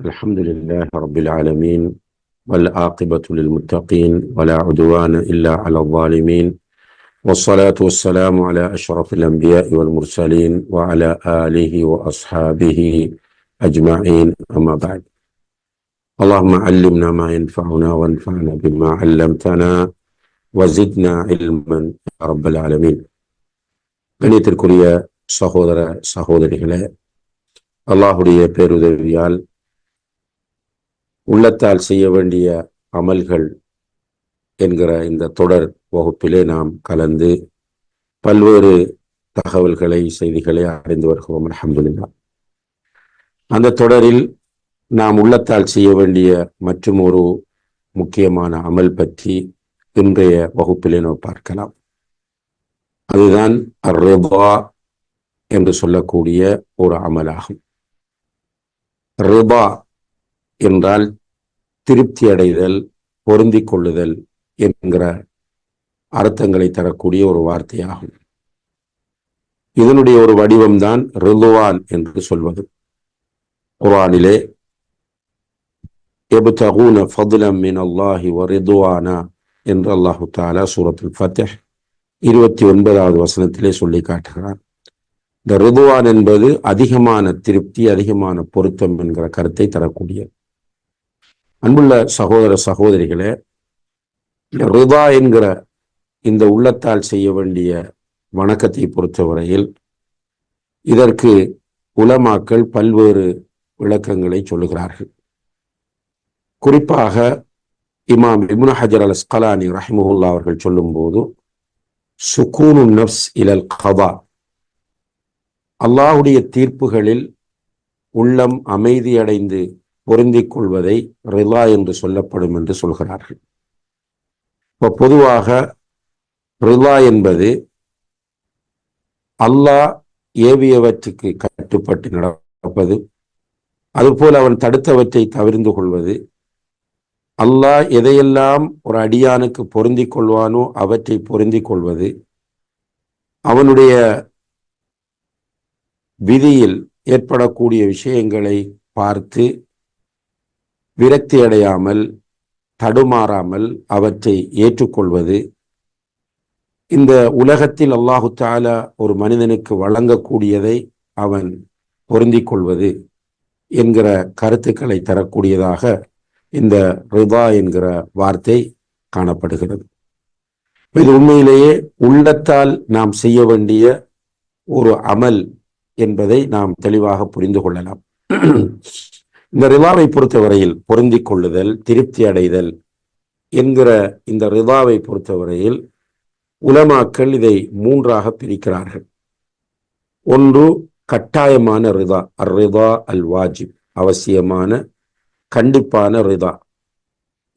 الحمد لله رب العالمين والعاقبة للمتقين ولا عدوان إلا على الظالمين والصلاة والسلام على أشرف الأنبياء والمرسلين وعلى آله وأصحابه أجمعين أما بعد اللهم علمنا ما ينفعنا وانفعنا بما علمتنا وزدنا علما يا رب العالمين கணியத்திற்குரிய சகோதர சகோதரிகளே அல்லாஹுடைய பேருதவியால் உள்ளத்தால் செய்ய வேண்டிய அமல்கள் என்கிற இந்த தொடர் வகுப்பிலே நாம் கலந்து பல்வேறு தகவல்களை செய்திகளை அறிந்து வருகிறோம். அலமதுல்லா அந்த தொடரில் நாம் உள்ளத்தால் செய்ய வேண்டிய மற்றும் ஒரு முக்கியமான அமல் பற்றி இன்றைய வகுப்பிலே நாம் பார்க்கலாம். அதுதான் ரிபா என்று சொல்லக்கூடிய ஒரு அமலாகும். ரிபா என்றால் திருப்தி அடைதல் பொருந்திக் கொள்ளுதல் என்கிற அர்த்தங்களை தரக்கூடிய ஒரு வார்த்தையாகும். இதனுடைய ஒரு வடிவம்தான் ரிதுவான் என்று சொல்வது. குரானிலே எபுதகூன ஃபதுலம் மின் அல்லாஹி வரிதுவானா என்று அல்லாஹு தாலா சூரத்துல் ஃபத்தேஹ் இருபத்தி ஒன்பதாவது வசனத்திலே சொல்லி காட்டுகிறார் இந்த ரிதுவான் என்பது அதிகமான திருப்தி அதிகமான பொருத்தம் என்கிற கருத்தை தரக்கூடியது. அன்புள்ள சகோதர சகோதரிகளே ரிதா என்கிற இந்த உள்ளத்தால் செய்ய வேண்டிய வணக்கத்தை பொறுத்தவரையில் இதற்கு உலமாக்கள் பல்வேறு விளக்கங்களை சொல்லுகிறார்கள். குறிப்பாக இமாம் இப்னு ஹஜர் அல் ஸ்கலானி ரஹிமுல்லா அவர்கள் சொல்லும்போது சுகூனு நப்ஸ் இலல் கதா. அல்லாஹுடைய தீர்ப்புகளில் உள்ளம் அமைதியடைந்து பொருந்திக் கொள்வதை ரிலா என்று சொல்லப்படும் என்று சொல்கிறார்கள். இப்போ பொதுவாக ரிலா என்பது அல்லாஹ் ஏவியவற்றுக்கு கட்டுப்பட்டு நடப்பது அதுபோல் அவன் தடுத்தவற்றை தவிர்ந்து கொள்வது அல்லாஹ் எதையெல்லாம் ஒரு அடியானுக்கு பொருந்திக் கொள்வானோ அவற்றை பொருந்திக் கொள்வது அவனுடைய விதியில் ஏற்படக்கூடிய விஷயங்களை பார்த்து விரக்தி அடையாமல் தடுமாறாமல் அவற்றை ஏற்றுக்கொள்வது இந்த உலகத்தில் அல்லாஹு தாலா ஒரு மனிதனுக்கு வழங்கக்கூடியதை அவன் பொருந்திக் கொள்வது என்கிற கருத்துக்களை தரக்கூடியதாக இந்த ரிதா என்கிற வார்த்தை காணப்படுகிறது. இது உண்மையிலேயே உள்ளத்தால் நாம் செய்ய வேண்டிய ஒரு அமல் என்பதை நாம் தெளிவாக புரிந்து கொள்ளலாம். இந்த ரிதாவை பொறுத்தவரையில் பொருந்தி கொள்ளுதல் திருப்தி அடைதல் என்கிற இந்த ரிதாவை பொறுத்தவரையில் உலமாக்கள் இதை மூன்றாக பிரிக்கிறார்கள். ஒன்று கட்டாயமான ரிதா அர் ரிதா அல் வாஜிப் அவசியமான கண்டிப்பான ரிதா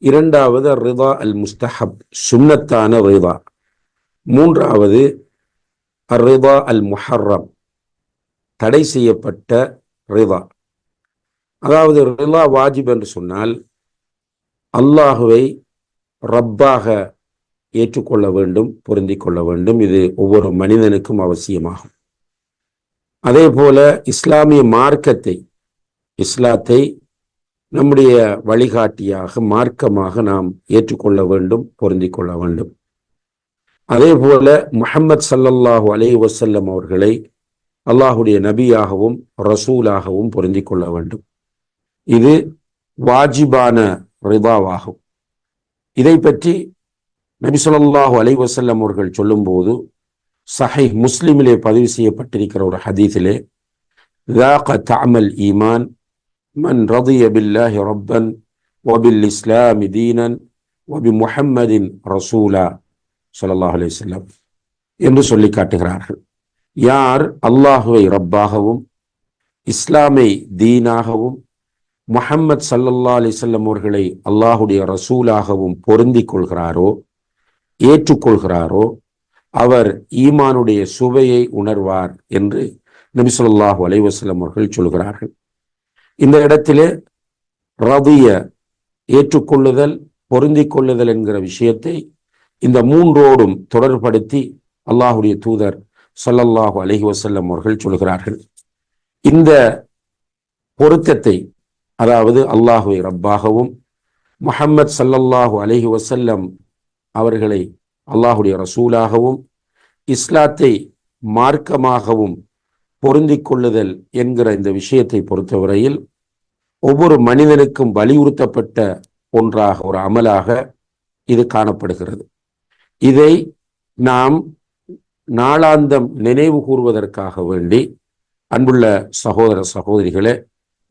இரண்டாவது ரிதா அல் முஸ்தஹப் சுன்னத்தான ரிதா மூன்றாவது அர் ரிதா அல் முஹர்ரம் தடை செய்யப்பட்ட ரிதா அதாவது ரிலா வாஜிப் என்று சொன்னால் அல்லாஹுவை ரப்பாக ஏற்றுக்கொள்ள வேண்டும் பொருந்தி கொள்ள வேண்டும். இது ஒவ்வொரு மனிதனுக்கும் அவசியமாகும். அதே போல இஸ்லாமிய மார்க்கத்தை இஸ்லாத்தை நம்முடைய வழிகாட்டியாக மார்க்கமாக நாம் ஏற்றுக்கொள்ள வேண்டும் பொருந்தி கொள்ள வேண்டும். அதே போல முஹம்மத் சல்லல்லாஹு அலே வசல்லம் அவர்களை அல்லாஹுடைய நபியாகவும் ரசூலாகவும் பொருந்தி கொள்ள வேண்டும். இது வாஜிபான ரிதாவாகும். இதை பற்றி நபி சொல்லாஹு வசல்லம் அவர்கள் சொல்லும்போது சஹை முஸ்லிமிலே பதிவு செய்யப்பட்டிருக்கிற ஒரு ஹதீஸிலே தாமல் ஈமான் மன் ரதிய பில்லாஹி ரப்பன் ஒபில் இஸ்லாம் தீனன் ஒபி முஹம்மதின் ரசூலா சொல்லல்லாஹ் அலைவல்லம் என்று சொல்லி காட்டுகிறார்கள். யார்? அல்லாஹுவை ரப்பாகவும் இஸ்லாமை தீனாகவும் முஹம்மத் சல்லல்லா அலிசல்லம் அவர்களை அல்லாஹுடைய ரசூலாகவும் பொருந்தி கொள்கிறாரோ ஏற்றுக்கொள்கிறாரோ அவர் ஈமானுடைய சுவையை உணர்வார் என்று நபி சொல்லாஹு அலைவசல்லம் அவர்கள் சொல்கிறார்கள். இந்த இடத்திலே ரதிய ஏற்றுக்கொள்ளுதல் பொருந்தி கொள்ளுதல் என்கிற விஷயத்தை இந்த மூன்றோடும் தொடர்படுத்தி அல்லாஹுடைய தூதர் சொல்லல்லாஹு அலஹி வசல்லம் அவர்கள் சொல்கிறார்கள். இந்த பொருத்தத்தை அதாவது அல்லாஹுவை ரப்பாகவும் முஹம்மத் சல்லல்லாஹு அலஹி வசல்லம் அவர்களை அல்லாஹுடைய ரசூலாகவும் இஸ்லாத்தை மார்க்கமாகவும் பொருந்தி கொள்ளுதல் என்கிற இந்த விஷயத்தை பொறுத்தவரையில் ஒவ்வொரு மனிதனுக்கும் வலியுறுத்தப்பட்ட ஒன்றாக ஒரு அமலாக இது காணப்படுகிறது. இதை நாம் நாளாந்தம் நினைவு கூறுவதற்காக வேண்டி அன்புள்ள சகோதர சகோதரிகளே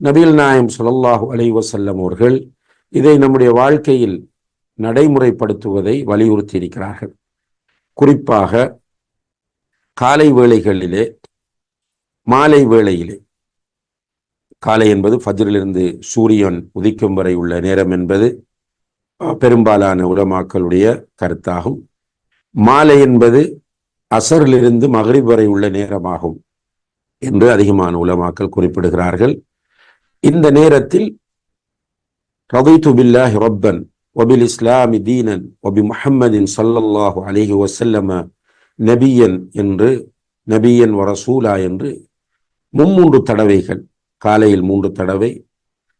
நபீல் நாயம் சுல்லாஹூ அலை வசல்லம் அவர்கள் இதை நம்முடைய வாழ்க்கையில் நடைமுறைப்படுத்துவதை வலியுறுத்தி இருக்கிறார்கள் குறிப்பாக காலை வேளைகளிலே மாலை வேளையிலே. காலை என்பது ஃபஜ்ரிலிருந்து சூரியன் உதிக்கும் வரை உள்ள நேரம் என்பது பெரும்பாலான உலமாக்களுடைய கருத்தாகும். மாலை என்பது அசரிலிருந்து மகரிப் வரை உள்ள நேரமாகும் என்று அதிகமான உலமாக்கள் குறிப்பிடுகிறார்கள். இந்த நேரத்தில் ரதைத்து பில்லாஹி ரப்பன் ஒபில் இஸ்லாமி தீனன் ஒபி முஹம்மதின் சல்லல்லாஹு அலிஹி வசல்லம நபியன் என்று நபியன் வரசூலா என்று மும்மூன்று தடவைகள் காலையில் மூன்று தடவை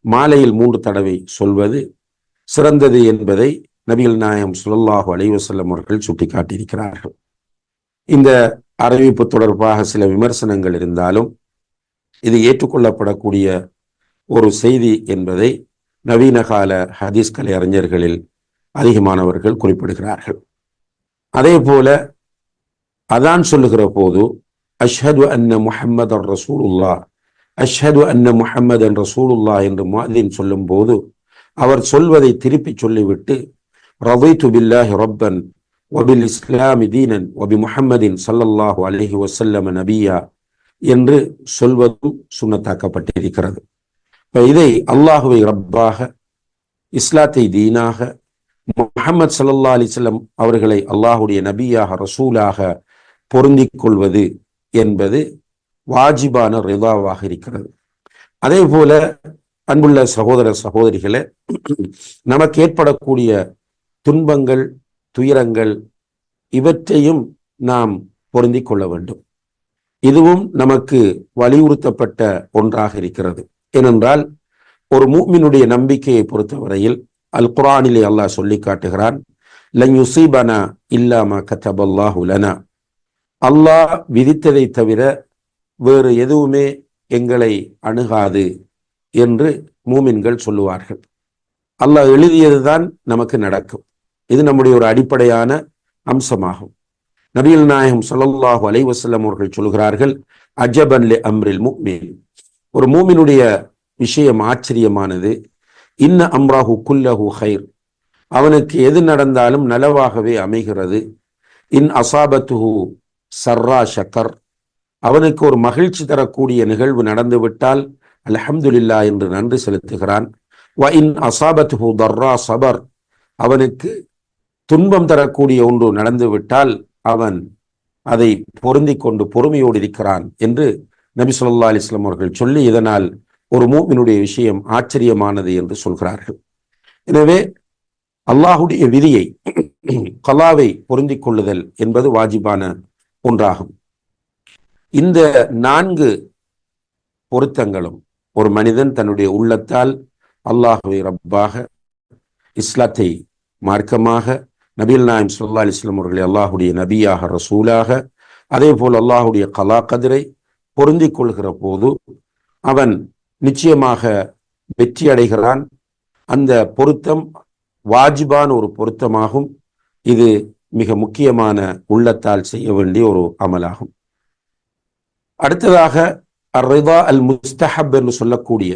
மாலையில் மூன்று தடவை சொல்வது சிறந்தது என்பதை நபிகள் நாயம் சுல்லாஹு அலைவசல்லம் அவர்கள் சுட்டிக்காட்டியிருக்கிறார்கள். இந்த அறிவிப்பு தொடர்பாக சில விமர்சனங்கள் இருந்தாலும் இது ஏற்றுக்கொள்ளப்படக்கூடிய ஒரு செய்தி என்பதை நவீன கால ஹதீஸ் கலை அறிஞர்களில் அதிகமானவர்கள் குறிப்பிடுகிறார்கள். அதே போல அதான் சொல்லுகிற போது அஷ்ஹது அன்ன முஹம்மது ரசூலுல்லா அஷ்ஹது அன்ன முஹம்மதன் ரசூலுல்லா என்று மாதின் சொல்லும் போது அவர் சொல்வதை திருப்பி சொல்லிவிட்டு ரவைத்து பில்லாஹி ரப்பன் ஒபில் இஸ்லாமி தீனன் ஒபி முஹம்மதின் சல்லல்லாஹு அலஹி வசல்லம் நபியா என்று சொல்வதும் சுண்ணத்தாக்கப்பட்டிருக்கிறது. இதை அல்லாஹுவை ரப்பாக இஸ்லாத்தை தீனாக முகமது சல்லா அலிஸ்லம் அவர்களை அல்லாஹுடைய நபியாக ரசூலாக பொருந்திக் கொள்வது என்பது வாஜிபான ரிதாவாக இருக்கிறது. அதே போல அன்புள்ள சகோதர சகோதரிகளை நமக்கு ஏற்படக்கூடிய துன்பங்கள் துயரங்கள் இவற்றையும் நாம் பொருந்திக் கொள்ள வேண்டும். இதுவும் நமக்கு வலியுறுத்தப்பட்ட ஒன்றாக இருக்கிறது. ஏனென்றால் ஒரு மூமினுடைய நம்பிக்கையை பொறுத்தவரையில் அல் குரானிலே அல்லாஹ் சொல்லி காட்டுகிறான் லன் இல்லாம கத்தபல்லாஹுலனா அல்லாஹ் விதித்ததை தவிர வேறு எதுவுமே எங்களை அணுகாது என்று மூமின்கள் சொல்லுவார்கள். அல்லாஹ் எழுதியதுதான் நமக்கு நடக்கும். இது நம்முடைய ஒரு அடிப்படையான அம்சமாகும். நபிகள் நாயகம் சொல்லல்லாஹு அலைவசல்லம் அவர்கள் சொல்கிறார்கள் அஜபன்லே அம்ரில் முக்மீன். ஒரு மூமினுடைய விஷயம் ஆச்சரியமானது. இன்ன அம்ராஹு குல்லஹு ஹைர். அவனுக்கு எது நடந்தாலும் நலவாகவே அமைகிறது. இன் அசாபத்துஹு சர்ரா ஷக்கர் அவனுக்கு ஒரு மகிழ்ச்சி தரக்கூடிய நிகழ்வு நடந்துவிட்டால் அலஹம்துல்லா என்று நன்றி செலுத்துகிறான். வ இன் அசாபத்துஹு தர்ரா சபர். அவனுக்கு துன்பம் தரக்கூடிய ஒன்று நடந்துவிட்டால் அவன் அதை பொருந்தி கொண்டு பொறுமையோடு இருக்கிறான் என்று நபி சொல்லா அலிஸ்லாம் அவர்கள் சொல்லி இதனால் ஒரு மூமினுடைய விஷயம் ஆச்சரியமானது என்று சொல்கிறார்கள். எனவே அல்லாஹுடைய விதியை கலாவை பொருந்திக் கொள்ளுதல் என்பது வாஜிபான ஒன்றாகும். இந்த நான்கு பொருத்தங்களும் ஒரு மனிதன் தன்னுடைய உள்ளத்தால் அல்லாஹுவை ரப்பாக இஸ்லாத்தை மார்க்கமாக நபீல் நாயம் சொல்லா அலிஸ்லாம் அவர்களை அல்லாஹுடைய நபியாக ரசூலாக அதே போல் அல்லாஹுடைய கலா கதிரை பொருந்திக் கொள்கிற போது அவன் நிச்சயமாக வெற்றி அடைகிறான் அந்த பொருத்தம் வாஜிபான ஒரு பொருத்தமாகும். இது மிக முக்கியமான உள்ளத்தால் செய்ய வேண்டிய ஒரு அமலாகும். அடுத்ததாக ரிதா அல் முஸ்தஹப் என்று சொல்லக்கூடிய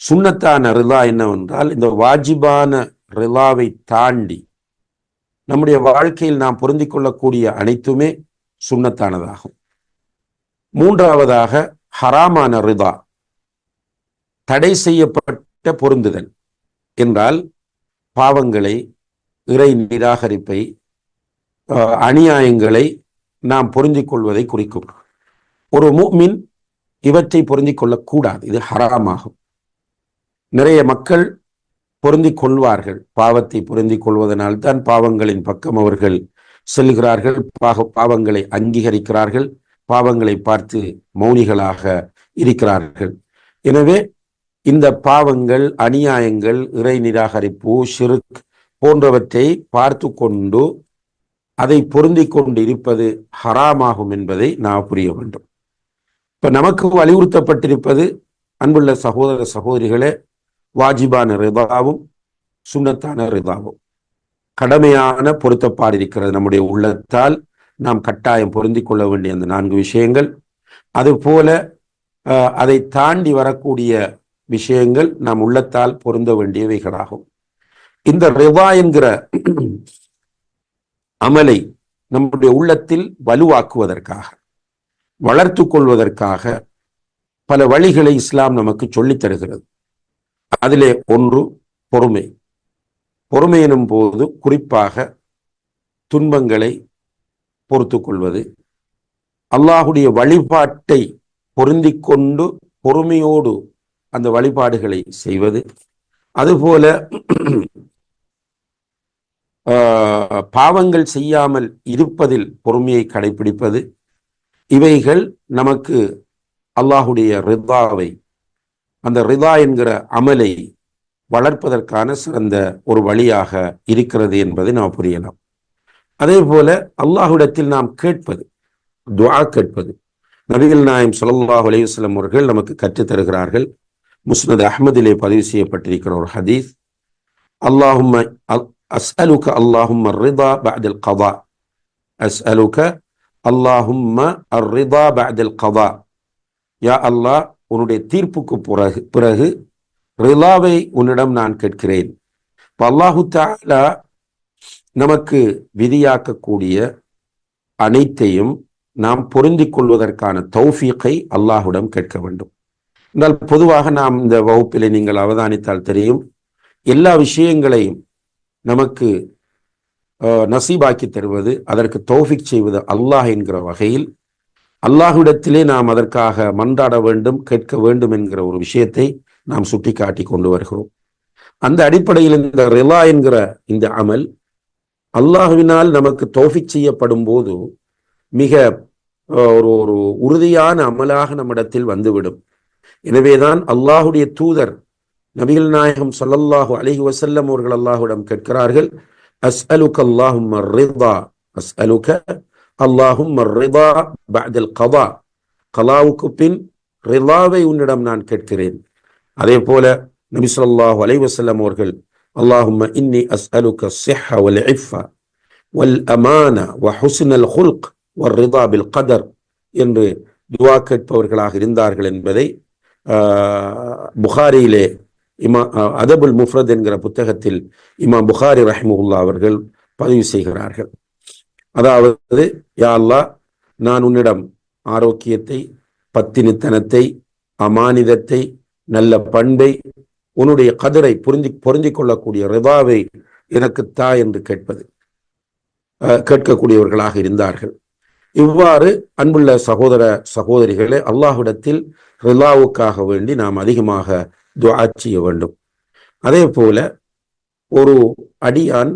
சுண்ணத்தான ரிதா என்னவென்றால் இந்த வாஜிபான ரிதாவை தாண்டி நம்முடைய வாழ்க்கையில் நாம் பொருந்திக் கொள்ளக்கூடிய அனைத்துமே சுண்ணத்தானதாகும். மூன்றாவதாக ஹராமான ரிதா. தடை செய்யப்பட்ட பொருந்துதல் என்றால் பாவங்களை இறை நிராகரிப்பை அநியாயங்களை நாம் பொருந்திக் கொள்வதை குறிக்கும். ஒரு மூமின் இவற்றை பொருந்திக் கொள்ளக்கூடாது இது ஹராமாகும். நிறைய மக்கள் பொருந்திக் கொள்வார்கள் பாவத்தை பொருந்திக் கொள்வதனால் தான் பாவங்களின் பக்கம் அவர்கள் செல்கிறார்கள் பாக பாவங்களை அங்கீகரிக்கிறார்கள் பாவங்களை பார்த்து மௌனிகளாக இருக்கிறார்கள். எனவே இந்த பாவங்கள் அநியாயங்கள் இறை நிராகரிப்பு ஷிருக் போன்றவற்றை பார்த்து கொண்டு அதை பொருந்தி கொண்டு இருப்பது ஹராமாகும் என்பதை நான் புரிய வேண்டும். இப்ப நமக்கு வலியுறுத்தப்பட்டிருப்பது அன்புள்ள சகோதர சகோதரிகளே வாஜிபான ரிதாவும் சுண்ணத்தான ரிதாவும். கடமையான பொருத்தப்பாடு இருக்கிறது நம்முடைய உள்ளத்தால் நாம் கட்டாயம் பொருந்தி கொள்ள வேண்டிய அந்த நான்கு விஷயங்கள். அதுபோல அதை தாண்டி வரக்கூடிய விஷயங்கள் நாம் உள்ளத்தால் பொருந்த வேண்டியவைகளாகும். இந்த ரிவா என்கிற அமலை நம்முடைய உள்ளத்தில் வலுவாக்குவதற்காக வளர்த்து கொள்வதற்காக பல வழிகளை இஸ்லாம் நமக்கு சொல்லித் தருகிறது. அதிலே ஒன்று பொறுமை. பொறுமை எனும் போது குறிப்பாக துன்பங்களை பொறுத்து கொள்வது அல்லாஹுடைய வழிபாட்டை பொருந்தி கொண்டு பொறுமையோடு அந்த வழிபாடுகளை செய்வது. அதுபோல பாவங்கள் செய்யாமல் இருப்பதில் பொறுமையை கடைபிடிப்பது. இவைகள் நமக்கு அல்லாஹுடைய ரிதாவை அந்த ரிதா என்கிற அமலை வளர்ப்பதற்கான சிறந்த ஒரு வழியாக இருக்கிறது என்பதை நாம் புரியலாம். அதே போல அல்லாஹுடத்தில் நாம் கேட்பது துவா கேட்பது. நபிகள் நாயம் சொல்லாஹ் அலையுஸ்லம் அவர்கள் நமக்கு கற்றுத் தருகிறார்கள். முஸ்னத் அஹமதிலே பதிவு செய்யப்பட்டிருக்கிற ஒரு ஹதீஸ் அல்லாஹும் அஸ்அலுக அல்லாஹும் ரிதா பஅதல் கதா அஸ்அலுக அல்லாஹும் ரிதா பஅதல் கதா யா அல்லாஹ் உன்னுடைய தீர்ப்புக்கு பிறகு பிறகு ரிலாவை உன்னிடம் நான் கேட்கிறேன். இப்போ அல்லாஹு தாலா நமக்கு விதியாக்கக்கூடிய அனைத்தையும் நாம் பொருந்திக் கொள்வதற்கான தௌஃபீக்கை அல்லாஹுடன் கேட்க வேண்டும். என்றால் பொதுவாக நாம் இந்த வகுப்பிலே நீங்கள் அவதானித்தால் தெரியும் எல்லா விஷயங்களையும் நமக்கு நசீபாக்கி தருவது அதற்கு தௌஃபிக் செய்வது அல்லாஹ் என்கிற வகையில் அல்லாஹுடத்திலே நாம் அதற்காக மன்றாட வேண்டும் கேட்க வேண்டும் என்கிற ஒரு விஷயத்தை நாம் சுட்டி காட்டி கொண்டு வருகிறோம். அந்த அடிப்படையில் இந்த ரிலா என்கிற இந்த அமல் அல்லாஹுவினால் நமக்கு தோஃபிக் செய்யப்படும் போது மிக ஒரு ஒரு உறுதியான அமலாக நம்மிடத்தில் வந்துவிடும். எனவேதான் அல்லாஹுடைய தூதர் நபிகள் நாயகம் சொல்லல்லாஹு அலஹி வசல்லம் அவர்கள் அல்லாஹுடம் கேட்கிறார்கள் அஸ் அலுக் அல்லாஹும் அஸ் அலுக அல்லாஹும் கதா கலாவுக்கு பின் ரிலாவை உன்னிடம் நான் கேட்கிறேன் அதே போல நபி சொல்லாஹு அலைவசல்லம் அவர்கள் اللهم இன்னி அஸ் الصحة والعفة والأمانة وحسن الخلق அமான بالقدر ஹுல்க் வர் கதர் என்று துவா கேட்பவர்களாக இருந்தார்கள் என்பதை புகாரியிலே இமா அதபுல் முஃப்ரத் என்கிற புத்தகத்தில் இமா புகாரி ரஹ்முல்லா அவர்கள் பதிவு செய்கிறார்கள். அதாவது யா அல்லா நான் உன்னிடம் ஆரோக்கியத்தை பத்தினித்தனத்தை அமானிதத்தை நல்ல பண்பை உன்னுடைய கதிரை புரிஞ்சி புரிஞ்சு கொள்ளக்கூடிய ரிதாவை எனக்கு தா என்று கேட்பது. கேட்கக்கூடியவர்களாக இருந்தார்கள். இவ்வாறு அன்புள்ள சகோதர சகோதரிகளே அல்லாஹ்விடத்தில் ரிலாவுக்காக வேண்டி நாம் அதிகமாக துவா செய்ய வேண்டும். அதே போல ஒரு அடியான்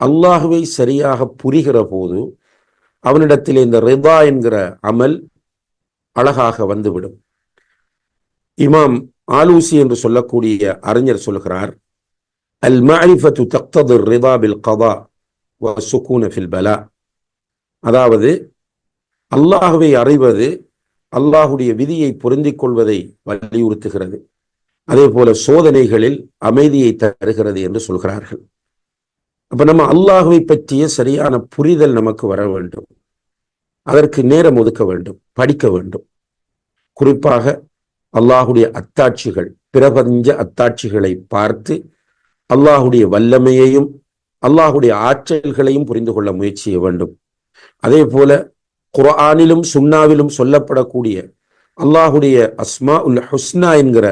அல்லாஹுவை சரியாக புரிகிற போது அவனிடத்தில் இந்த ரிதா என்கிற அமல் அழகாக வந்துவிடும். இமாம் ஆலூசி என்று சொல்லக்கூடிய அறிஞர் சொல்கிறார் அல் மாரிஃபத்து தக்தது ரிதா பில் கதா வ சுக்கூன ஃபில் பலா. அதாவது அல்லாஹுவை அறிவது அல்லாஹுடைய விதியை பொருந்திக் கொள்வதை வலியுறுத்துகிறது. அதே போல சோதனைகளில் அமைதியை தருகிறது என்று சொல்கிறார்கள். அப்ப நம்ம அல்லாஹுவை பற்றிய சரியான புரிதல் நமக்கு வர வேண்டும். அதற்கு நேரம் ஒதுக்க வேண்டும் படிக்க வேண்டும். குறிப்பாக அல்லாஹுடைய அத்தாட்சிகள் பிரபஞ்ச அத்தாட்சிகளை பார்த்து அல்லாஹுடைய வல்லமையையும் அல்லாஹுடைய ஆற்றல்களையும் புரிந்து கொள்ள முயற்சி செய்ய வேண்டும். அதே போல குர்ஆனிலும் சுண்ணாவிலும் சொல்லப்படக்கூடிய அல்லாஹுடைய அஸ்மா உல் ஹுஸ்னா என்கிற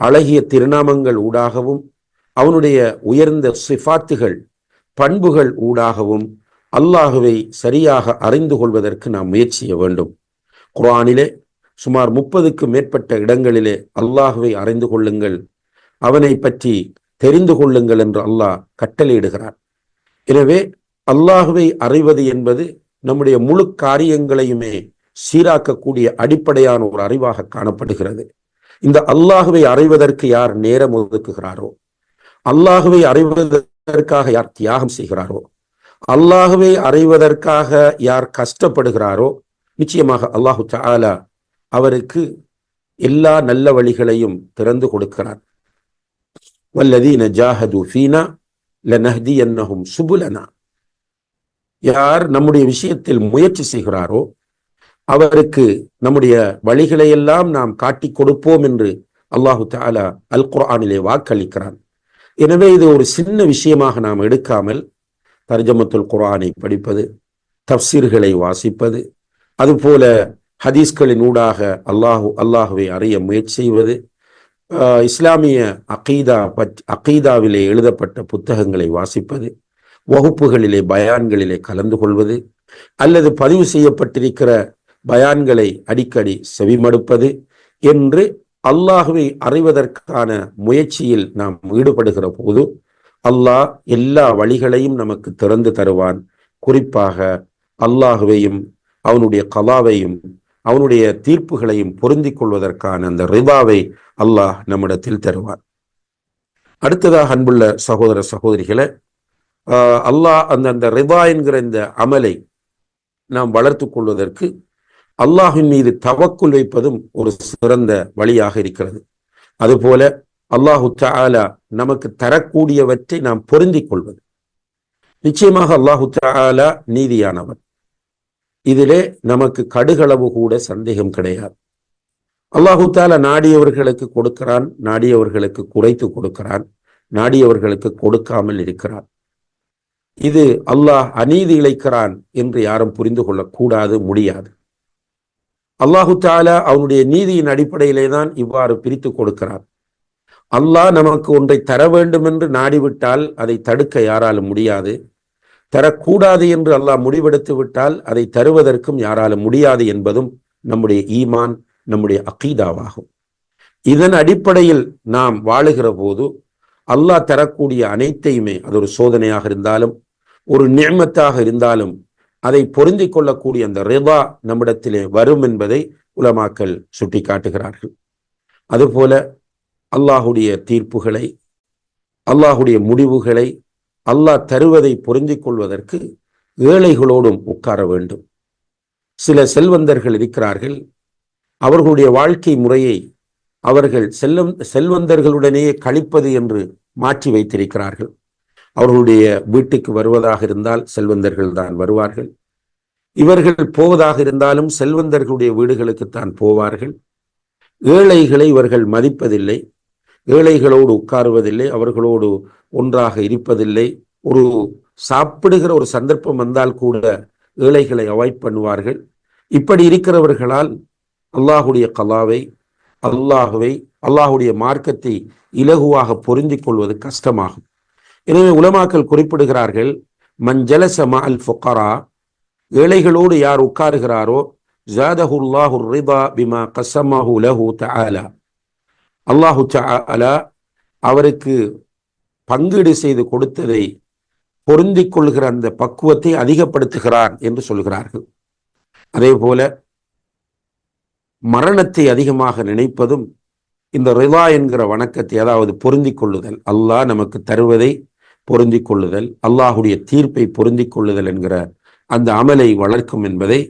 அழகிய திருநாமங்கள் ஊடாகவும் அவனுடைய உயர்ந்த சிஃபாத்துகள் பண்புகள் ஊடாகவும் அல்லாஹுவை சரியாக அறிந்து கொள்வதற்கு நாம் முயற்சிய வேண்டும். குர்ஆனிலே சுமார் முப்பதுக்கு மேற்பட்ட இடங்களிலே அல்லாஹுவை அறிந்து கொள்ளுங்கள். அவனை பற்றி தெரிந்து கொள்ளுங்கள் என்று அல்லாஹ் கட்டளையிடுகிறார் எனவே அல்லாஹுவை அறிவது என்பது நம்முடைய முழு காரியங்களையுமே சீராக்கக்கூடிய அடிப்படையான ஒரு அறிவாக காணப்படுகிறது. இந்த அல்லாஹுவை அறிவதற்கு யார் நேரம் ஒதுக்குகிறாரோ அல்லாஹுவை அறிவதற்காக யார் தியாகம் செய்கிறாரோ அல்லாஹுவை அறிவதற்காக யார் கஷ்டப்படுகிறாரோ நிச்சயமாக அல்லாஹு தாலா அவருக்கு எல்லா நல்ல வழிகளையும் திறந்து கொடுக்கிறார். வல்லதீன ஜாஹது ஃபீனா லனஹதி என்னஹும் சுபுலனா. யார் நம்முடைய விஷயத்தில் முயற்சி செய்கிறாரோ அவருக்கு நம்முடைய வழிகளை எல்லாம் நாம் காட்டி கொடுப்போம் என்று அல்லாஹு தாலா அல் குர்ஆனிலே வாக்களிக்கிறான். எனவே இது ஒரு சின்ன விஷயமாக நாம் எடுக்காமல் தர்ஜமத்துல் குர்ஆனை படிப்பது தப்சீர்களை வாசிப்பது அதுபோல ஹதீஸ்களின் ஊடாக அல்லாஹு அல்லாஹுவை அறிய முயற்சி செய்வது இஸ்லாமிய அகீதா பத் அகீதாவிலே எழுதப்பட்ட புத்தகங்களை வாசிப்பது வகுப்புகளிலே பயான்களிலே கலந்து கொள்வது அல்லது பதிவு செய்யப்பட்டிருக்கிற பயான்களை அடிக்கடி செவிமடுப்பது என்று அல்லாஹுவை அறிவதற்கான முயற்சியில் நாம் ஈடுபடுகிற போது அல்லாஹ் எல்லா வழிகளையும் நமக்கு திறந்து தருவான். குறிப்பாக அல்லாஹுவையும் அவனுடைய கலாவையும் அவனுடைய தீர்ப்புகளையும் பொருந்திக் கொள்வதற்கான அந்த ரிபாவை அல்லாஹ் நம்மிடத்தில் தருவான். அடுத்ததாக அன்புள்ள சகோதர சகோதரிகளை அல்லாஹ் அந்த அந்த ரிபா என்கிற இந்த அமலை நாம் வளர்த்து கொள்வதற்கு அல்லாஹின் மீது தவக்குள் வைப்பதும் ஒரு சிறந்த வழியாக இருக்கிறது. அதுபோல அல்லாஹு தாலா நமக்கு தரக்கூடியவற்றை நாம் பொருந்திக் கொள்வது. நிச்சயமாக அல்லாஹு தாலா நீதியானவன் இதிலே நமக்கு கடுகளவு கூட சந்தேகம் கிடையாது. அல்லாஹு தாலா நாடியவர்களுக்கு கொடுக்கிறான் நாடியவர்களுக்கு குறைத்து கொடுக்கிறான் நாடியவர்களுக்கு கொடுக்காமல் இருக்கிறான். இது அல்லாஹ் அநீதி இழைக்கிறான் என்று யாரும் புரிந்து கொள்ளக்கூடாது முடியாது. அல்லாஹு தாலா அவனுடைய நீதியின் அடிப்படையிலே தான் இவ்வாறு பிரித்து கொடுக்கிறான். அல்லாஹ் நமக்கு ஒன்றை தர வேண்டும் என்று நாடிவிட்டால் அதை தடுக்க யாராலும் முடியாது. தரக்கூடாது என்று அல்லாஹ் முடிவெடுத்து விட்டால் அதை தருவதற்கும் யாராலும் முடியாது என்பதும் நம்முடைய ஈமான் நம்முடைய அகீதாவாகும். இதன் அடிப்படையில் நாம் வாழுகிற போது அல்லாஹ் தரக்கூடிய அனைத்தையுமே அது ஒரு சோதனையாக இருந்தாலும் ஒரு நியமத்தாக இருந்தாலும் அதை பொருந்தி கொள்ளக்கூடிய அந்த ரிதா நம்மிடத்திலே வரும் என்பதை உலமாக்கல் சுட்டி காட்டுகிறார்கள் அதுபோல அல்லாஹுடைய தீர்ப்புகளை அல்லாஹுடைய முடிவுகளை அல்லாஹ் தருவதை புரிந்து கொள்வதற்கு ஏழைகளோடும் உட்கார வேண்டும். சில செல்வந்தர்கள் இருக்கிறார்கள். அவர்களுடைய வாழ்க்கை முறையை அவர்கள் செல்லம் செல்வந்தர்களுடனேயே கழிப்பது என்று மாற்றி வைத்திருக்கிறார்கள். அவர்களுடைய வீட்டுக்கு வருவதாக இருந்தால் செல்வந்தர்கள் தான் வருவார்கள். இவர்கள் போவதாக இருந்தாலும் செல்வந்தர்களுடைய வீடுகளுக்குத்தான் போவார்கள். ஏழைகளை இவர்கள் மதிப்பதில்லை. ஏழைகளோடு உட்காருவதில்லை அவர்களோடு ஒன்றாக இருப்பதில்லை. ஒரு சாப்பிடுகிற ஒரு சந்தர்ப்பம் வந்தால் கூட ஏழைகளை அவாய்ட் பண்ணுவார்கள். இப்படி இருக்கிறவர்களால் அல்லாஹுடைய கலாவை அல்லாஹுவை அல்லாஹுடைய மார்க்கத்தை இலகுவாக பொருந்திக் கொள்வது கஷ்டமாகும். எனவே உலமாக்கள் குறிப்பிடுகிறார்கள் மஞ்சலச அல் ஃபொக்கரா ஏழைகளோடு யார் உட்காருகிறாரோ ஜாதஹுல்லாஹு ரிபா பிமா கசமாஹு லஹு தஆலா அல்லாஹு அலா அவருக்கு பங்கீடு செய்து கொடுத்ததை பொருந்திக் கொள்கிற அந்த பக்குவத்தை அதிகப்படுத்துகிறான் என்று சொல்கிறார்கள். அதே போல மரணத்தை அதிகமாக நினைப்பதும் இந்த ரிலா என்கிற வணக்கத்தை அதாவது பொருந்திக் கொள்ளுதல் அல்லாஹ் நமக்கு தருவதை பொருந்திக் கொள்ளுதல் அல்லாஹுடைய தீர்ப்பை பொருந்திக் கொள்ளுதல் என்கிற அந்த அமலை வளர்க்கும் என்பதை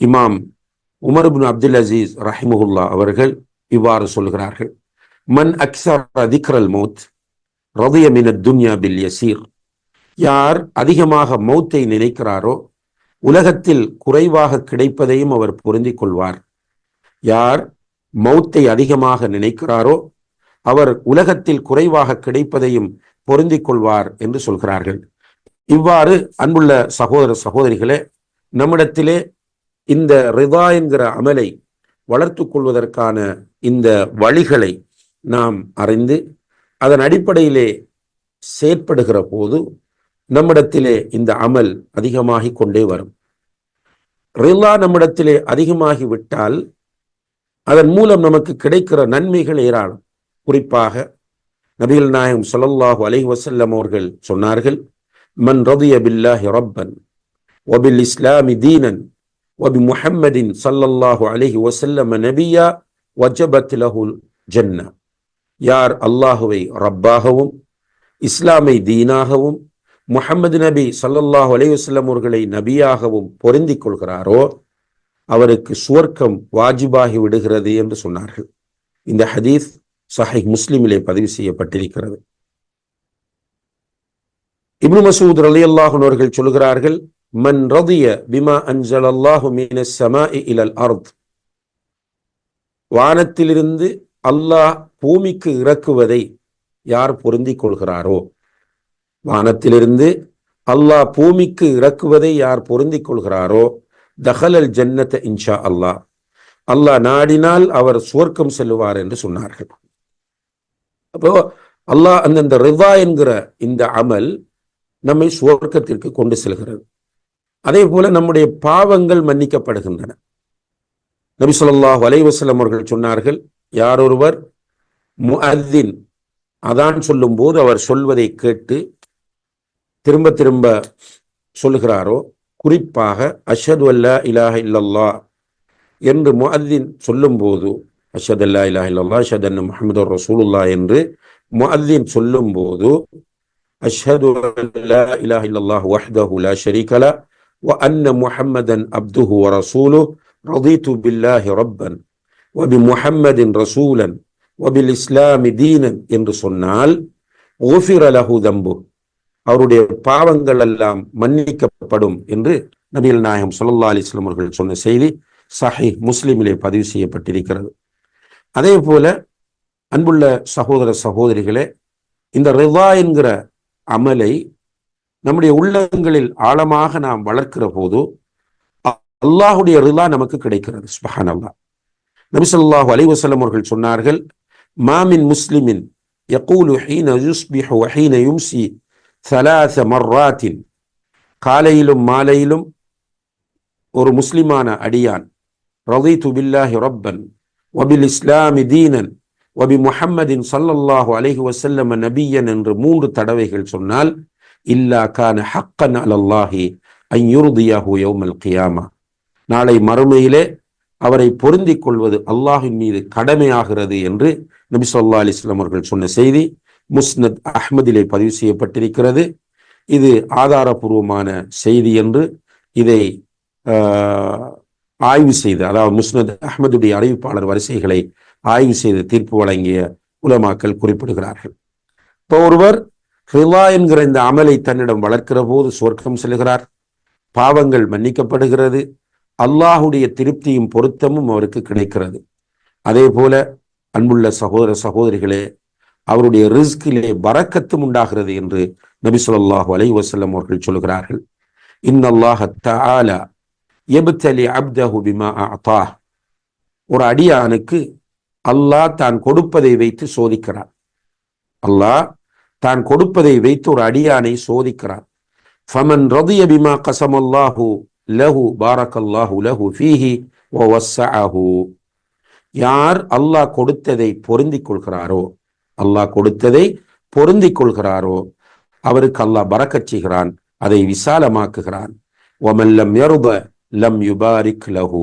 இமாம் உமர் பின் அப்துல் அசீஸ் ரஹிமுல்லா அவர்கள் இவ்வாறு சொல்கிறார்கள் மன் அக்சர் அதிக்ரல் மௌத் ரதயமின துன்யா பில் யசீர். யார் அதிகமாக மௌத்தை நினைக்கிறாரோ உலகத்தில் குறைவாக கிடைப்பதையும் அவர் பொருந்தி கொள்வார். யார் மௌத்தை அதிகமாக நினைக்கிறாரோ அவர் உலகத்தில் குறைவாக கிடைப்பதையும் பொருந்திக் கொள்வார் என்று சொல்கிறார்கள். இவ்வாறு அன்புள்ள சகோதர சகோதரிகளே நம்மிடத்திலே இந்த ரிதா என்கிற அமலை வளர்த்து கொள்வதற்கான இந்த வழிகளை நாம் அறிந்து அதன் அடிப்படையிலே செயற்படுகிற போது நம்மிடத்திலே இந்த அமல் அதிகமாகி கொண்டே வரும். ரில்லா நம்மிடத்திலே அதிகமாகி விட்டால் அதன் மூலம் நமக்கு கிடைக்கிற நன்மைகள் ஏராளம். குறிப்பாக நபிகள் நாயகம் சொல்லல்லாஹு அலஹி வசல்லம் அவர்கள் சொன்னார்கள் மன் ரதிய பில்லாஹி ரப்பன் ஒபில் இஸ்லாமி தீனன் ஒபி முஹம்மதின் சல்லல்லாஹு அலஹி வசல்லம் நபியா வஜபத் லஹு ஜன்னா. யார் அல்லாஹுவை ரப்பாகவும் இஸ்லாமை தீனாகவும் முஹம்மது நபி சல்லல்லாஹு அலையுஸ்லம் அவர்களை நபியாகவும் பொருந்திக் கொள்கிறாரோ அவருக்கு சுவர்க்கம் வாஜிபாகி விடுகிறது என்று சொன்னார்கள். இந்த ஹதீஸ் சஹை முஸ்லிமிலே பதிவு செய்யப்பட்டிருக்கிறது. இப்னு மசூத் அலி அல்லாஹர்கள் சொல்கிறார்கள் மன் ரதிய பிமா அஞ்சல் அல்லாஹு மீன சமா இலல் அர்த் வானத்திலிருந்து அல்லாஹ் பூமிக்கு இறக்குவதை யார் பொருந்திக் கொள்கிறாரோ? வானத்திலிருந்து அல்லாஹ் பூமிக்கு இறக்குவதை யார் பொருந்திக் கொள்கிறாரோ? தஹலல் ஜன்னத்தை இன்ஷா அல்லாஹ். அல்லாஹ் நாடினால் அவர் சுவர்க்கம் செல்லுவார் என்று சொன்னார்கள். அப்போ அல்லாஹ் அந்தந்த ரிவா என்கிற இந்த அமல் நம்மை சுவர்க்கத்திற்கு கொண்டு செல்கிறது. அதே போல நம்முடைய பாவங்கள் மன்னிக்கப்படுகின்றன. நபி சொல்லாஹ் வலைவசலம் அவர்கள் சொன்னார்கள் யார் ஒருவர் முஅத்தின் அதான் சொல்லும்போது அவர் சொல்வதை கேட்டு திரும்ப திரும்ப சொல்கிறாரோ குறிப்பாக அஷது அல்லா இலாஹ இல்லல்லா என்று முஅத்தின் சொல்லும்போது அஷத் அல்லா இலாஹ இல்லல்லா அஷத் அன் முஹமது ரசூலுல்லா என்று முஅத்தின் சொல்லும்போது அஷ்ஹது அல்லா இலாஹ இல்லல்லாஹ் வஹ்தஹு லா ஷரீகலா வ அன்ன முஹம்மதன் அப்துஹு வ ரசூலுஹு رضيت بالله ربا وبمحمد رسولا وبالإسلام دينا என்று சொன்னால் غفر له ذنبه அவருடைய பாவங்கள் எல்லாம் மன்னிக்கப்படும் என்று நபிகள் நாயகம் சொல்லல்லா அலிஸ்லாம் அவர்கள் சொன்ன செய்தி சஹி முஸ்லிமிலே பதிவு செய்யப்பட்டிருக்கிறது அதே போல அன்புள்ள சகோதர சகோதரிகளே இந்த ரிவா என்கிற அமலை நம்முடைய உள்ளங்களில் ஆழமாக நாம் வளர்க்கிற போது அல்லாஹுடைய ரிலா நமக்கு கிடைக்கிறது சுபஹான் அல்லா நபிசல்லாஹு அலைவசல்லம் அவர்கள் சொன்னார்கள் மாமின் முஸ்லிமின் يقول حين يصبح وحين يمسي ثلاث مرات காலையிலும் மாலையிலும் ஒரு முஸ்லிமான அடியான் ரதித்து பில்லாஹி ரப்பன் வபில் இஸ்லாமி தீனன் வபி முஹம்மதின் சல்லல்லாஹு அலைஹி வசல்லம் நபியன் என்று மூன்று தடவைகள் சொன்னால் இல்லா கான ஹக்கன் அலல்லாஹி ஐயுருதியாஹு யௌமல் கியாமா நாளை மறுமையிலே அவரை பொருந்திக் கொள்வது அல்லாஹின் மீது கடமையாகிறது என்று நபி சொல்லா அலிஸ்லாம் அவர்கள் சொன்ன செய்தி முஸ்னத் அஹ்மதிலே பதிவு செய்யப்பட்டிருக்கிறது. இது ஆதாரபூர்வமான செய்தி என்று இதை ஆய்வு செய்து அதாவது முஸ்னத் அஹ்மதுடைய அறிவிப்பாளர் வரிசைகளை ஆய்வு செய்து தீர்ப்பு வழங்கிய உலமாக்கள் குறிப்பிடுகிறார்கள். இப்போ ஒருவர் ஹிலா என்கிற இந்த அமலை தன்னிடம் வளர்க்கிற போது சொர்க்கம் செல்கிறார் பாவங்கள் மன்னிக்கப்படுகிறது அல்லாஹுடைய திருப்தியும் பொருத்தமும் அவருக்கு கிடைக்கிறது. அதே போல அன்புள்ள சகோதர சகோதரிகளே அவருடைய ரிஸ்கிலே பறக்கத்தும் உண்டாகிறது என்று நபி சொல்லாஹு அலை வசல்லம் அவர்கள் சொல்கிறார்கள். இன்னல்லாஹ தஆலா எபுத்தலி அப்தஹு பிமா அத்தா ஒரு அடியானுக்கு அல்லாஹ் தான் கொடுப்பதை வைத்து சோதிக்கிறார் அல்லாஹ் தான் கொடுப்பதை வைத்து ஒரு அடியானை சோதிக்கிறார் ஃபமன் ரதிய பிமா கசமல்லாஹு லஹு பாரக்கல்லாஹு லஹு ஃபீஹி வவஸ்ஸஅஹு யார் அல்லாஹ் கொடுத்ததை பொருந்திக் கொள்கிறாரோ அல்லாஹ் கொடுத்ததை பொருந்திக் கொள்கிறாரோ அவருக்கு அல்லாஹ் பறக்கச் செய்கிறான் அதை விசாலமாக்குகிறான். ஒமல்லம் யருப லம் யுபாரிக் லஹு.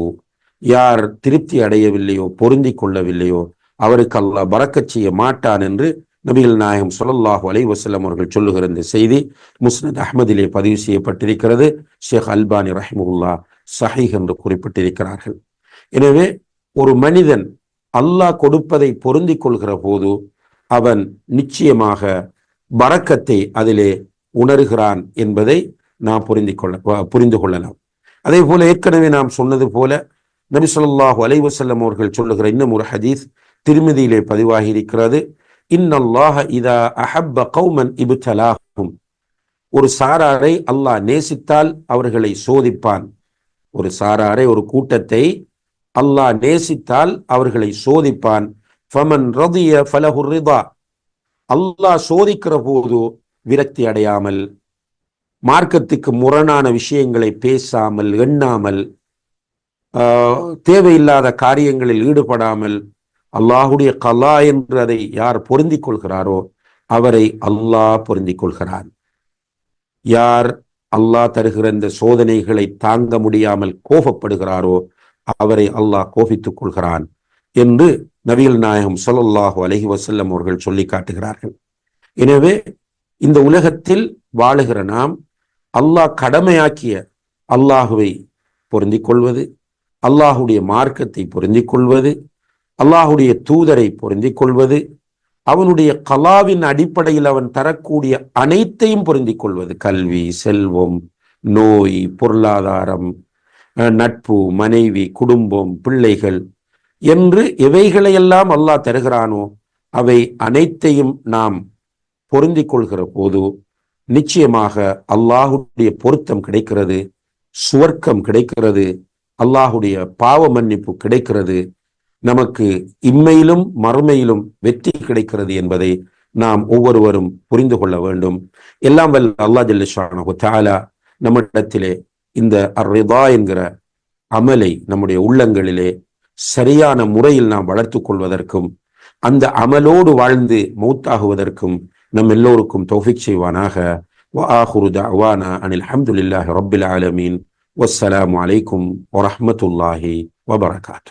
யார் திருப்தி அடையவில்லையோ பொருந்திக் கொள்ளவில்லையோ அவருக்கு அல்லாஹ் பறக்கச் செய்ய மாட்டான் என்று நபிகள் நாயகம் சொல்லல்லாஹு அலை வசல்லம் அவர்கள் சொல்லுகிற இந்த செய்தி முஸ்னத் அஹமதிலே பதிவு செய்யப்பட்டிருக்கிறது. ஷேக் அல்பானி ரஹிமுல்லா சஹீஹ் என்று குறிப்பிட்டிருக்கிறார்கள். எனவே ஒரு மனிதன் அல்லாஹ் கொடுப்பதை பொருந்திக் கொள்கிற போது அவன் நிச்சயமாக பறக்கத்தை அதிலே உணர்கிறான் என்பதை நாம் புரிந்து கொள்ள புரிந்து கொள்ளலாம். அதே போல ஏற்கனவே நாம் சொன்னது போல நபி சொல்லாஹு அலைவசல்லம் அவர்கள் சொல்லுகிற இன்னும் ஒரு ஹதீஸ் திருமதியிலே பதிவாகி இருக்கிறது இன்னல்லாஹ இதா அஹப்ப கௌமன் இபுத்தலாகும் ஒரு சாராரை அல்லாஹ் நேசித்தால் அவர்களை சோதிப்பான். ஒரு சாராரை ஒரு கூட்டத்தை அல்லாஹ் நேசித்தால் அவர்களை சோதிப்பான். ஃபமன் ரதிய அல்லாஹ் சோதிக்கிற போது விரக்தி அடையாமல் மார்க்கத்துக்கு முரணான விஷயங்களை பேசாமல் எண்ணாமல் தேவையில்லாத காரியங்களில் ஈடுபடாமல் அல்லாஹுடைய கலா என்று அதை யார் பொருந்திக் கொள்கிறாரோ அவரை அல்லாஹ் பொருந்திக் கொள்கிறான். யார் அல்லாஹ் தருகிற இந்த சோதனைகளை தாங்க முடியாமல் கோபப்படுகிறாரோ அவரை அல்லாஹ் கோபித்துக் கொள்கிறான் என்று நபிகள் நாயகம் சொல்லல்லாஹு அலஹி வசல்லம் அவர்கள் சொல்லி காட்டுகிறார்கள். எனவே இந்த உலகத்தில் வாழுகிற நாம் அல்லாஹ் கடமையாக்கிய அல்லாஹுவை பொருந்திக் கொள்வது அல்லாஹுடைய மார்க்கத்தை பொருந்திக் கொள்வது அல்லாஹுடைய தூதரை பொருந்திக் கொள்வது அவனுடைய கலாவின் அடிப்படையில் அவன் தரக்கூடிய அனைத்தையும் பொருந்திக் கொள்வது. கல்வி செல்வம் நோய் பொருளாதாரம் நட்பு மனைவி குடும்பம் பிள்ளைகள் என்று எவைகளையெல்லாம் அல்லாஹ் தருகிறானோ அவை அனைத்தையும் நாம் பொருந்திக் கொள்கிற போது நிச்சயமாக அல்லாஹுடைய பொருத்தம் கிடைக்கிறது சுவர்க்கம் கிடைக்கிறது அல்லாஹுடைய பாவ மன்னிப்பு கிடைக்கிறது. நமக்கு இம்மையிலும் மறுமையிலும் வெற்றி கிடைக்கிறது என்பதை நாம் ஒவ்வொருவரும் புரிந்து கொள்ள வேண்டும் எல்லாம் வல்ல அல்லா ஜல்லிஷானு தாலா நம்மிடத்திலே இந்த அர்ரிதா என்கிற அமலை நம்முடைய உள்ளங்களிலே சரியான முறையில் நாம் வளர்த்து கொள்வதற்கும் அந்த அமலோடு வாழ்ந்து மௌத்தாகுவதற்கும் நம் எல்லோருக்கும் தௌஃபிக் செய்வானாக وآخر دعوانا أن الحمد لله رب العالمين والسلام عليكم ورحمة الله وبركاته